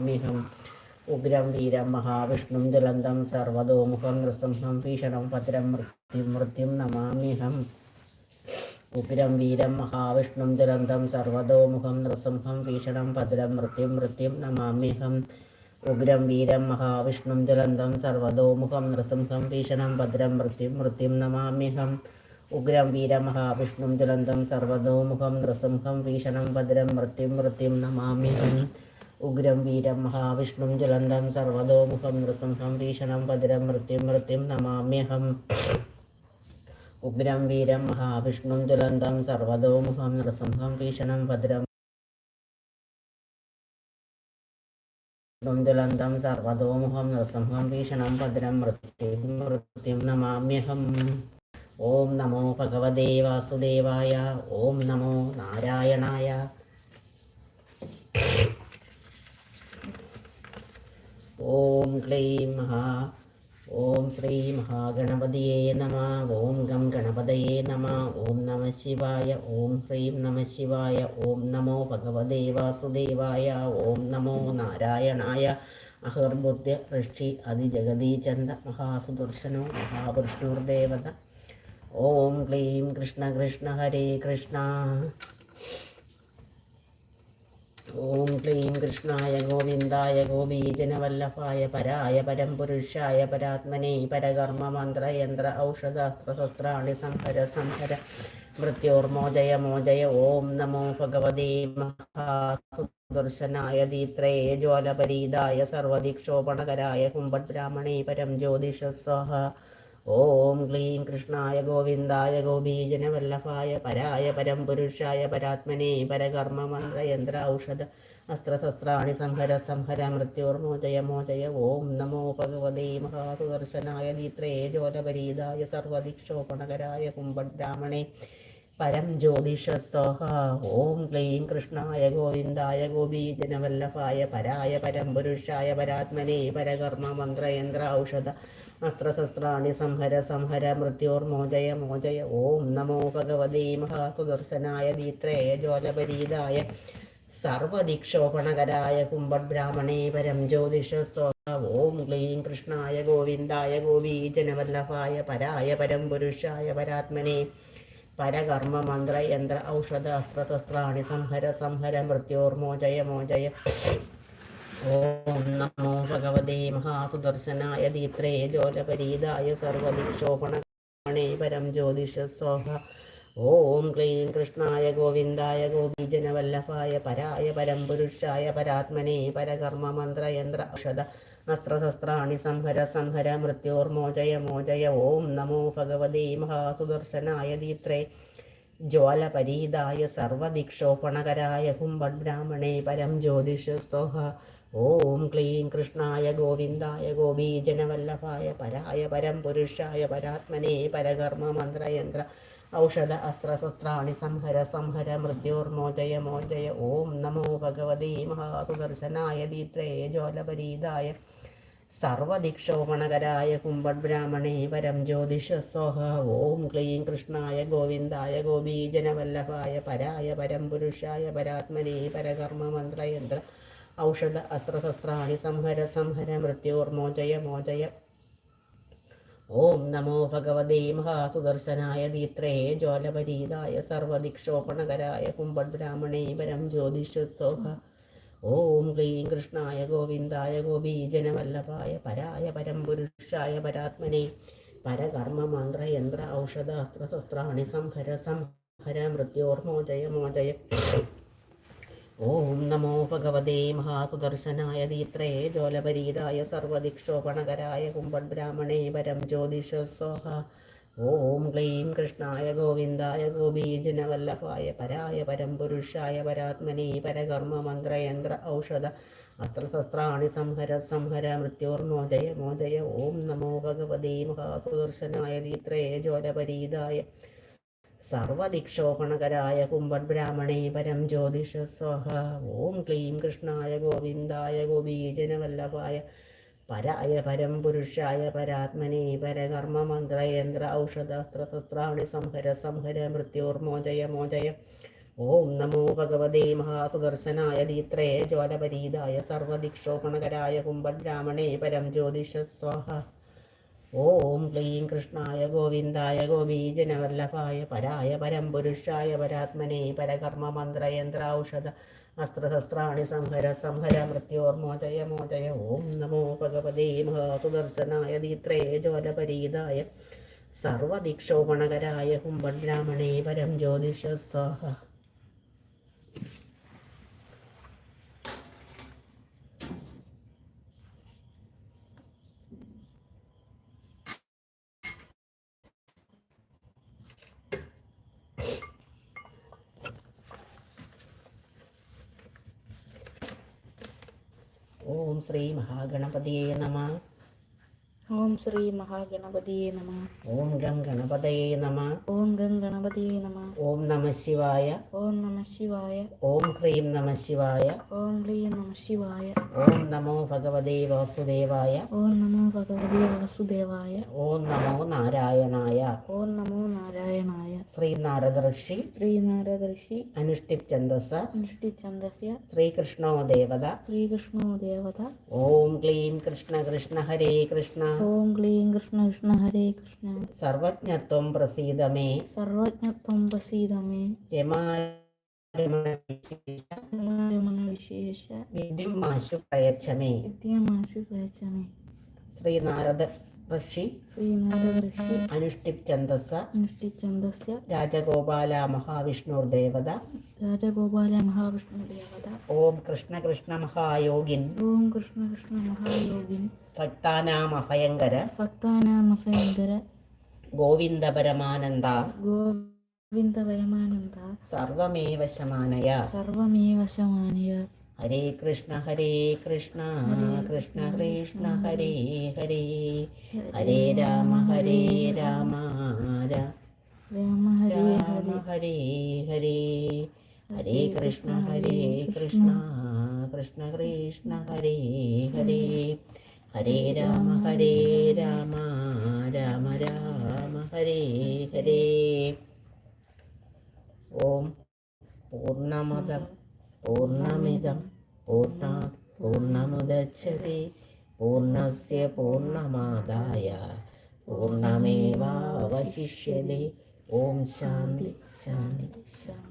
നമാമ്യഹം ഉഗ്രം വീരം മഹാവിഷ്ണും ജലന്തം സർവതോമുഖം നൃസിംഹം ഭീഷണം ഭദ്രം മൃത്യും മൃത്യും നമാമ്യഹം. ഉഗ്രം വീരം മഹാവിഷ്ണും ജലന്തം സർവതോമുഖം നൃസിംഹം ഭീഷണം ഭദ്രം മൃത്യും മൃത്യും നമാമ്യഹം. ഉഗ്രം വീരം മഹാവിഷ്ണും ജലന്തം സർവതോമുഖം നൃസിംഹം ഭീഷണം ഭദ്രം മൃത്യും മൃത്യും നമാമ്യഹം. ഉഗ്രം വീരമഹാവിഷ്ണും ജലന്തം സർവതോമുഖം നൃസിംഹം ഭീഷണം ഭദ്രം മൃത്യും മൃത്യും നമാമ്യഹം. ഉഗ്രം വീരം മഹാവിഷ്ണും ജലന്തം സർവതോമുഖം നൃസിംഹം ഭീഷണം ഭദ്രം മൃത്യും മൃത്യും നമാമ്യഹം. ഉഗ്രം വീരം മഹാവിഷ്ണും ജലന്തം സർവതോമുഖം നൃസിംഹം ഭീഷണം ഭദ്രം ജലന്തം സർവതോമുഖം നൃസിംഹം ഭീഷണം ഭദ്രം മൃത്യും മൃത്യും നമാമ്യഹം. ഓം നമോ ഭഗവതേ വാസുദേവായ ഓം നമോ നാരായണായ. ഓം ക്ലീം മഹാ ഓം ശ്രീ മഹാഗണപതിയേ നമ ഓം ഗം ഗണപതയേ നമ ഓം നമ ശിവായ ഓം ഹ്രീം നമ ശിവായ ഓം നമോ ഭഗവതേ വാസുദേവായ ഓം നമോ നാരായണായ അഹർബുദ്ധ്യ ഋഷി അതിജഗതീചന്ദ മഹാസുദർശനോ മഹാവിഷ്ണുർദേവത ഓം ക്ലീം കൃഷ്ണ കൃഷ്ണ ഹരേ കൃഷ്ണ ഓം ക്ലീം കൃഷ്ണായ ഗോവിന്ദായ ഗോപീജനവല്ലഭായ പരായ പരംപുരുഷായ പരാത്മനെ പരകർമ്മ മന്ത്രയന്ത്ര ഔഷധാസ്ത്രശസ്ത്രാണി സംഹര സംഹര മൃത്യോർമോജയ മോജയ ഓം നമോ ഭഗവതേ മഹാസുദർശനായ ദീത്രേ ജ്വാലപരീതായ സർവദിക്ഷോപണകരായ കുംഭബ്രാഹ്മണേ പരം ജ്യോതിഷ സ്വഹ ഓം ക്ലീം കൃഷ്ണായ ഗോവിന്ദായ ഗോപീജനവല്ലഭായ പരായ പരം പുരുഷായ പരാത്മനെ പരകർമ്മ മന്ത്രയന്ത്ര ഔഷധ അസ്ത്രശസ്ത്രാണി സംഹര സംഹര മൃത്യോർമോചയ മോചയ ഓം നമോ ഭഗവതേ മഹാസുദർശനായ നീത്രേ ജ്യോലപരീതായ സർവദിക്ഷോപണകരായ കുംഭബ്രാഹ്മണേ പരം ജ്യോതിഷസ്വഹ ഓം ക്ലീം കൃഷ്ണായ ഗോവിന്ദായ ഗോപീജനവല്ലഭായ പരായ പരം പുരുഷായ പരാത്മനെ പരകർമ്മ മന്ത്രയന്ത്ര ഔഷധ അസ്ത്രശസ്ത്രാണി സംഹര സംഹര മൃത്യോർ മോചയ മോചയ. ഓം നമോ ഭഗവതീ മഹാസുദർശനായ ദീത്രേയ ജ്വലപരീതായ സർവദിക്ഷോപണകരായ കുംഭബ്രാഹ്മണേ പരം ജ്യോതിഷ ഓം ക്ലീം കൃഷ്ണായ ഗോവിന്ദായ ഗോപീജനവല്ലഭായ പരായ പരം പുരുഷായ പരാത്മനെ. പരകർമ്മ മന്ത്ര യന്ത്ര ഔഷധ അസ്ത്രശസ്ത്രാണി സംഹര സംഹര മൃത്യോർമോചയ മോചയ. ഓം നമോ ഭഗവതേ മഹാസുദർശനായ ദീത്രേ ജോലപരീതായ സർവദിക്ഷോപണേ പരം ജ്യോതിഷസ്വഹ ഓം ക്ലീം കൃഷ്ണായ ഗോവിന്ദായ ഗോപീജനവല്ലഭായ പരായ പരം പുരുഷായ പരാത്മനെ പരകർമ്മ മന്ത്രയന്ത്ര ഔഷധ അസ്ത്രശസ്ത്രാണി സംഹര സംഹര മൃത്യോർമോചയ മോചയ ഓം നമോ ഭഗവതേ മഹാസുദർശനായ ദീത്രേ ജ്വാലപരീതായ സർവദിക്ഷോപണകരായ കുംഭബ്രാഹ്മണേ പരം ജ്യോതിഷ സ്വഹ. ഓം ക്ലീം കൃഷ്ണായ ഗോവിന്ദായ ഗോപീജനവല്ലഭായ പരായ പരം പുരുഷായ പരാത്മനെ പരകർമ്മ മന്ത്രയന്ത്ര ഔഷധ അസ്ത്രശസ്ത്രാണി സംഹര സംഹര മൃത്യോർമോചയ മോചയ. ഓം നമോ ഭഗവതേ മഹാസുദർശനായ ദീത്രേ ജ്വലപരീതായ സർവദിക്ഷോപണകരായ കുംഭബ്രാഹ്മണേ പരം ജ്യോതിഷസ്വഹ ഓം ക്ലീം കൃഷ്ണായ ഗോവിന്ദായ ഗോപീജനവല്ലഭായ പരായ പരം പുരുഷായ പരാത്മനെ പരകർമ്മ മന്ത്രയന്ത്ര ഔഷധ അസ്ത്രശസ്ത്രാണി സംഹര സംഹര മൃത്യോർമോചയ മോചയ ഓം നമോ ഭഗവതേ മഹാസുദർശനായ ദീത്രേ ജ്വലപരീതായ സർവദിക്ഷോപണകരായ കുംഭബ്രാഹ്മണേ പരം ജ്യോതിഷോത്സോഹ ഓം ക്ലീം കൃഷ്ണായ ഗോവിന്ദായ ഗോപീജനവല്ലഭായ പരായ പരം പുരുഷായ പരാത്മനെ. പരകർമ്മ മന്ത്രയന്ത്ര ഔഷധ അസ്ത്രശസ്ത്രാണി സംഹര സംഹര മൃത്യോർമോചയ മോചയ. ഓം നമോ ഭഗവതേ മഹാസുദർശനായ ദീത്രേ ജോലപരീതായ സർവദിക്ഷോപണകരായ കുംഭബ്രാഹ്മണേ പരം ജ്യോതിഷ സ്വഹ. ഓം ക്ലീം കൃഷ്ണായ ഗോവിന്ദായ ഗോപീജനവല്ലഭായ പരായ പരം പുരുഷായ പരാത്മനി പരകർമ്മ മന്ത്രയന്ത്ര ഔഷധ അസ്ത്രശസ്ത്രാണി സംഹര സംഹര മൃത്യോർമോജയ മോചയ ഓം നമോ ഭഗവതേ മഹാസുദർശനായ ദീത്രേ ജ്വാലപരീതായ സർവദിക്ഷോപണകരായ കുംഭബ്രാഹ്മണേ പരം ജ്യോതിഷ സ്വഹ. ഓം ക്ലീം കൃഷ്ണായ ഗോവിന്ദായ ഗോപീജനവല്ലഭായ പരായ പരം പുരുഷായ പരാത്മനെ പരകർമ്മ മന്ത്രയന്ത്ര ഔഷധാസ്ത്രശസ്ത്രാണി സംഹര സംഹര മൃത്യോർമോചയ മോചയ ഓം നമോ ഭഗവതേ മഹാസുദർശനായ ദീത്രേ ജ്വാലപരീതായ സർവദിക്ഷോപണകരായ കുംഭബ്രാഹ്മണേ പരം ജ്യോതിഷ സ്വാഹ. ഓം ക്ലീം കൃഷ്ണായ ഗോവിന്ദായ ഗോപീജനവല്ലഭായ പരായ പരം പുരുഷായ പരാത്മനെ പരകർമ്മ മന്ത്രയന്ത്ര ഔഷധ അസ്ത്രശസ്ത്രാണി സംഹര സംഹര മൃത്യോർമോചയ മോചയ ഓം നമോ ഭഗവതേ മഹാസുദർശനായ ദീത്രേ ജ്വലപരീതായ സർവദിക്ഷോപണകരായ കുംഭബ്രാഹ്മണേ പരം ജ്യോതിഷ സ്വാഹ. ഓം ശ്രീ മഹാഗണപതിയെ നമ. ഓം ശ്രീ മഹാഗണപതിയെ നമ. ഓം ഗം ഗണപതയേ നമ. ഓം ഗം ഗണപതിയെ നമ. ഓം നമ ശിവായ. ഓം നമ ശിവായ. ഓം ഹ്രീം നമ ശിവായ. ഓം ക്ലീം നമ ശിവായ. ഓം നമോ ഭഗവതേ വാസുദേവായ. ഓം നമോ ഭഗവതേ വാസുദേവായ. ഓം നമോ നാരായണായ. ഓം നമോ നാരായണായ. ശ്രീ ഋഷി ശ്രീനാരദ ഋഷി അനുഷ്ഠിപ് ഛന്ദസ. അനുഷ്ഠിച്ചന്ദ്രസ്യ ശ്രീകൃഷ്ണോ ദേവത ശ്രീകൃഷ്ണോ ദേവത ഓം ക്ലീം കൃഷ്ണ കൃഷ്ണ ഹരേ കൃഷ്ണ. ഓം ക്ലീം കൃഷ്ണ കൃഷ്ണ ഹരേ കൃഷ്ണ. സർവജ്ഞത്വം പ്രസീതമേ. സർവജ്ഞത്വം പ്രസീതമേ. രമണ വിശേഷ ഋഷി. അനുഷ്ഠിപ് ഛന്ദസ രാജഗോപാല മഹാവിഷ്ണുർ ദേവത. രാജഗോപാല മഹാവിഷ്ണു ദേവത. ഓം കൃഷ്ണ കൃഷ്ണ മഹായോഗിൻ. ഓം കൃഷ്ണ കൃഷ്ണ മഹായോഗിനി ഭക്താനാമഭയങ്കര. ഭക്താനാമഭയങ്കര. ഗോവിന്ദ പരമാനന്ദ ഗോവിന്ദ പരമാനന്ദ സർവമേവ ശമാനയ സർവമേവ ശമാനയ ഹരേ കൃഷ്ണ ഹരേ കൃഷ്ണ കൃഷ്ണ കൃഷ്ണ ഹരേ ഹരേ ഹരേ. രാമ ഹരേ രാമ. രാമ ഹരേ രാമ ഹരേ ഹരേ ഹരേ. കൃഷ്ണ ഹരേ കൃഷ്ണ. കൃഷ്ണ കൃഷ്ണ ഹരേ ഹരേ. ഹരേ രാമ ഹരേ രാമ രാമ രാമ ഹരേ ഹരേ. ഓം പൂർണമദം പൂർണമിദം പൂർണ പൂർണമുദച്ഛതി പൂർണസ്യ പൂർണമാദായ പൂർണമേവാവശിഷ്യത്തെ ഓം ശാന്തി ശാന്തി ശാന്തി.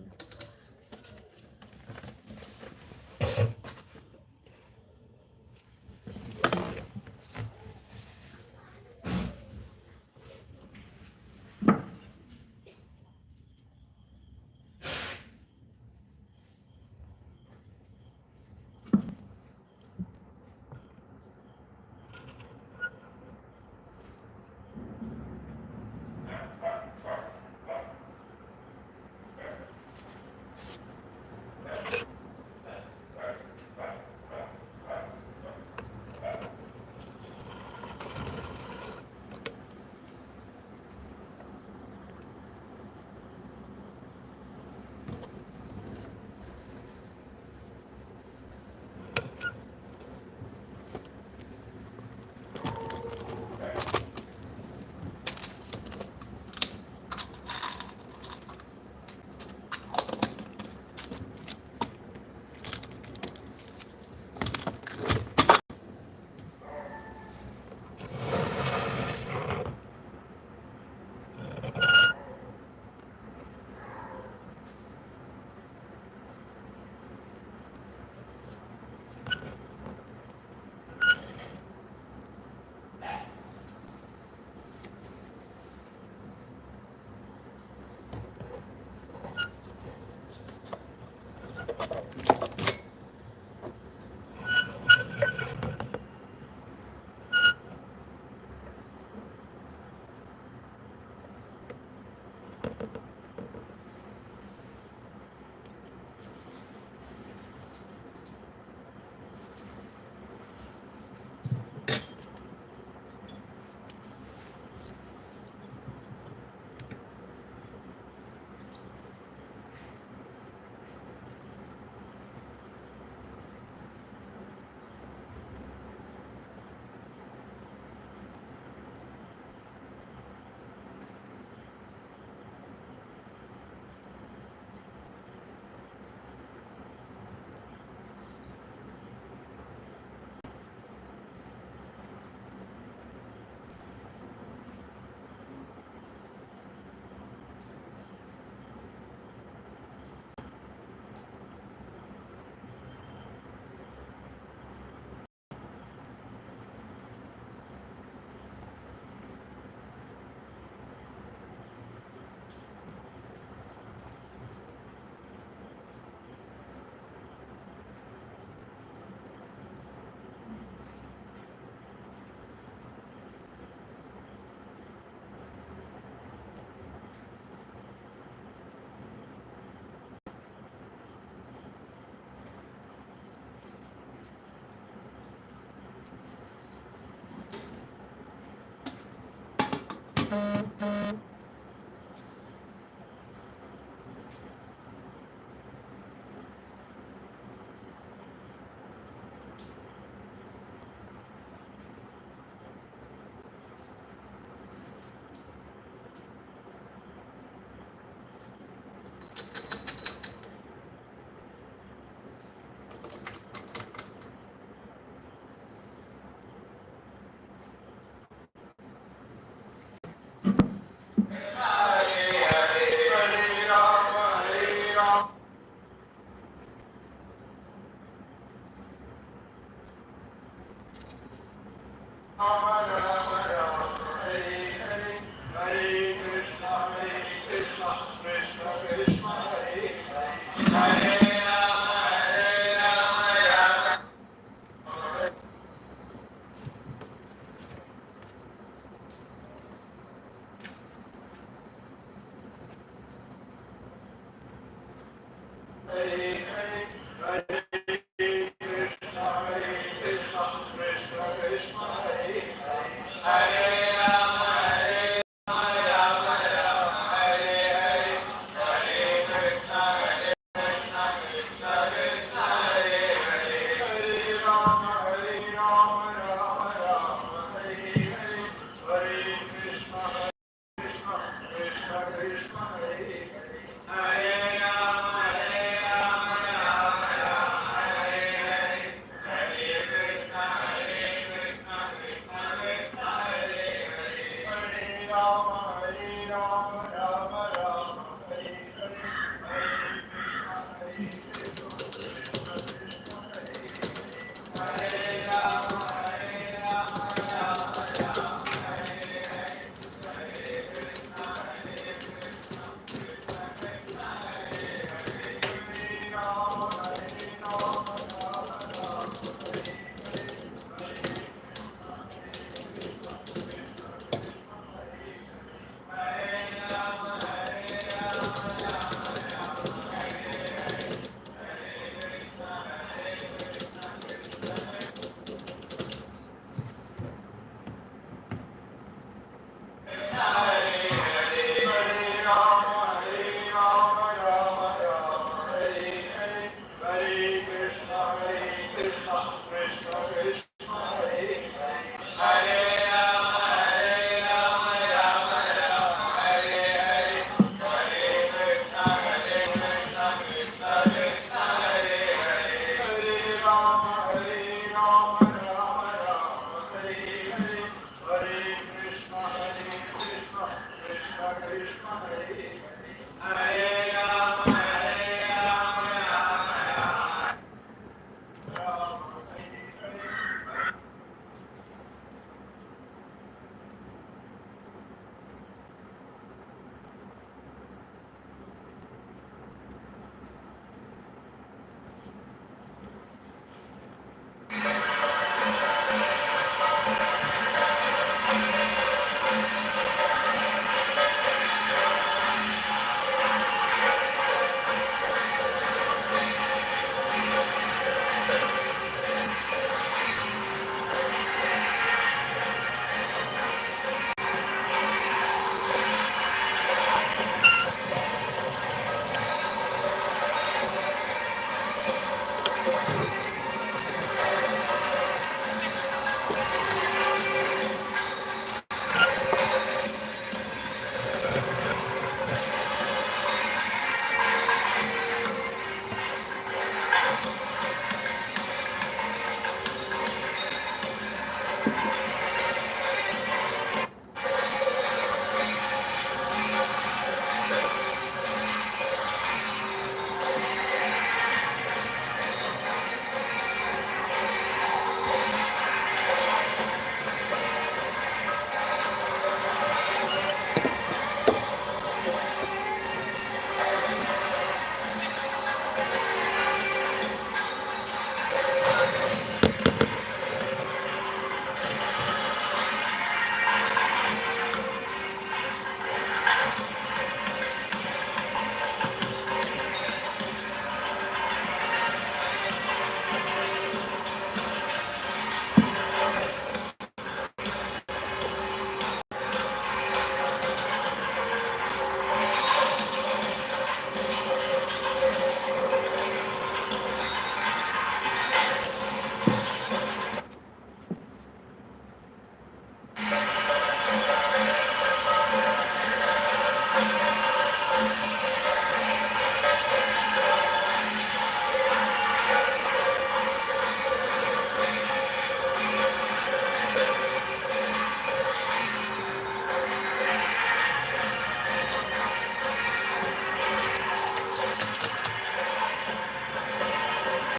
Amen.